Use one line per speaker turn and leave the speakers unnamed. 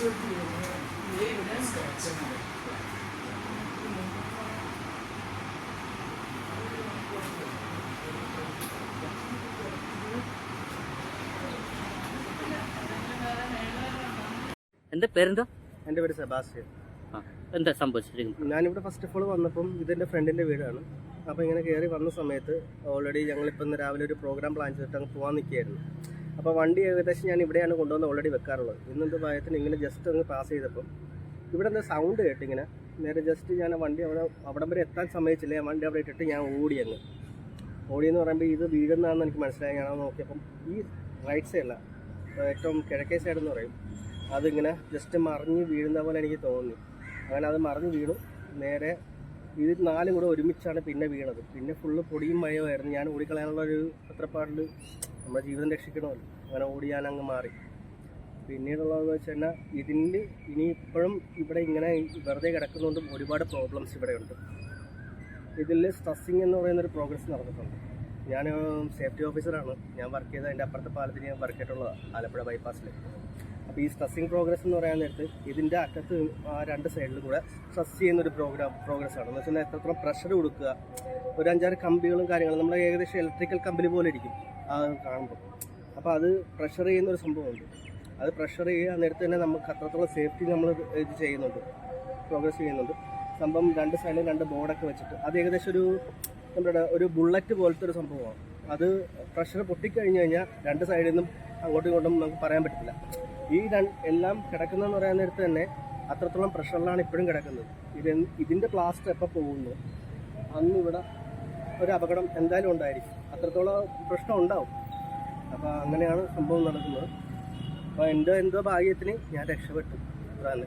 എന്താ പേരെന്താ?
എന്റെ പേര് സെബാസ്റ്റ്യൻ.
എന്താ സംഭവിച്ചിരിക്കുന്നത്?
ഞാനിവിടെ ഫസ്റ്റ് ഓഫ് ഓൾ വന്നപ്പം ഇതെന്റെ ഫ്രണ്ടിന്റെ വീടാണ്. അപ്പോൾ ഇങ്ങനെ കയറി വന്ന സമയത്ത് ഓൾറെഡി ഞങ്ങളിപ്പോൾ ഇന്ന് രാവിലെ ഒരു പ്രോഗ്രാം പ്ലാൻ ചെയ്തിട്ട് അങ്ങ് പോകാൻ നിൽക്കുകയായിരുന്നു. അപ്പോൾ വണ്ടി ഏകദേശം ഞാൻ ഇവിടെയാണ് കൊണ്ടുവന്ന് ഓൾറെഡി വെക്കാറുള്ളത്. ഇന്നത്തെ ഭയത്തിന് ഇങ്ങനെ ജസ്റ്റ് ഒന്ന് പാസ് ചെയ്തപ്പം ഇവിടെ എന്താ സൗണ്ട് കേട്ടിങ്ങനെ നേരെ ജസ്റ്റ് ഞാൻ വണ്ടി അവിടെ അവിടം വരെ എത്താൻ സമ്മതിച്ചില്ല ഞാൻ വണ്ടി അവിടെ ഇട്ടിട്ട് ഞാൻ ഓടി അങ്ങ്. ഓടിയെന്ന് പറയുമ്പോൾ ഇത് വീഴുന്നതാണെന്ന് എനിക്ക് മനസ്സിലായി. ഞാൻ നോക്കിയപ്പം ഈ റൈറ്റ് സൈഡല്ല ഏറ്റവും കിഴക്കേ സൈഡ് എന്ന് പറയും. അതിങ്ങനെ ജസ്റ്റ് മറിഞ്ഞ് വീഴുന്ന പോലെ എനിക്ക് തോന്നി. അങ്ങനെ അത് മറിഞ്ഞ് വീണു. നേരെ ഇത് നാല് കൂടെ ഒരുമിച്ചാണ് പിന്നെ വീണത്. പിന്നെ ഫുള്ള് പൊടിയും മയമായിരുന്നു ഞാൻ ഓടിക്കളയാനുള്ള ഒരു പത്രപ്പാടിൽ നമ്മുടെ ജീവിതം രക്ഷിക്കണമല്ലോ. അങ്ങനെ ഓടി ഞാൻ അങ്ങ് മാറി. പിന്നീടുള്ളതെന്ന് വെച്ച് കഴിഞ്ഞാൽ ഇതിന് ഇനി ഇപ്പോഴും ഇവിടെ ഇങ്ങനെ വെറുതെ കിടക്കുന്നതുകൊണ്ടും ഒരുപാട് പ്രോബ്ലംസ് ഇവിടെയുണ്ട്. ഇതിൽ സ്ട്രെസ്സിങ് എന്ന് പറയുന്ന ഒരു പ്രോഗ്രസ് നടന്നിട്ടുണ്ട്. ഞാൻ സേഫ്റ്റി ഓഫീസറാണ് ഞാൻ വർക്ക് ചെയ്ത അതിന്റെ അപ്പുറത്തെ പാലത്തിന് ഞാൻ വർക്ക് ചെയ്തിട്ടുള്ളതാണ് ആലപ്പുഴ ബൈപ്പാസിൽ അപ്പോൾ ഈ സ്ട്രെസ്സിങ് പ്രോഗ്രസ് എന്ന് പറയാൻ നേരത്ത് ഇതിന്റെ അറ്റത്ത് ആ രണ്ട് സൈഡിലും കൂടെ സ്ട്രെസ് ചെയ്യുന്ന ഒരു പ്രോഗ്രാം പ്രോഗ്രസ് ആണ്. എന്ന് വെച്ചാൽ എത്രത്തോളം പ്രഷർ കൊടുക്കുക? ഒരു അഞ്ചാറ് കമ്പികളും കാര്യങ്ങളും നമ്മൾ ഏകദേശം ഇലക്ട്രിക്കൽ കമ്പനി പോലെ ഇരിക്കും. അത് കാണുമ്പോൾ അപ്പോൾ അത് പ്രഷർ ചെയ്യുന്ന ഒരു സംഭവമുണ്ട്. അത് പ്രഷർ ചെയ്യുക നേരത്തെ തന്നെ നമുക്ക് അത്രത്തോളം സേഫ്റ്റി നമ്മൾ ഇത് ചെയ്യുന്നുണ്ട്. പ്രോഗ്രസ് ചെയ്യുന്നുണ്ട്. സംഭവം രണ്ട് സൈഡിലും രണ്ട് ബോർഡൊക്കെ വെച്ചിട്ട് അത് ഏകദേശം ഒരു നമ്മുടെ ഒരു ബുള്ളറ്റ് പോലത്തെ ഒരു സംഭവമാണ്. അത് പ്രഷർ പൊട്ടിക്കഴിഞ്ഞ് കഴിഞ്ഞാൽ രണ്ട് സൈഡിൽ നിന്നും അങ്ങോട്ടും ഇങ്ങോട്ടും നമുക്ക് പറയാൻ പറ്റില്ല ഈ എല്ലാം കിടക്കുന്നതെന്ന് പറയാൻ നേരത്ത് തന്നെ അത്രത്തോളം പ്രഷറിലാണ് ഇപ്പോഴും കിടക്കുന്നത്. ഇത് ഇതിന്റെ പ്ലാസ്റ്റർ എപ്പോൾ പോകുന്നു? അന്ന് ഇവിടെ ഒരു അപകടം എന്തായാലും ഉണ്ടായിരിക്കും. അത്രത്തോളം പ്രശ്നം ഉണ്ടാവും. അപ്പോൾ അങ്ങനെയാണ് സംഭവം നടക്കുന്നത്. അപ്പോൾ എന്റെ എന്തോ ഭാഗ്യത്തിന് ഞാൻ രക്ഷപ്പെട്ടു അതാണ്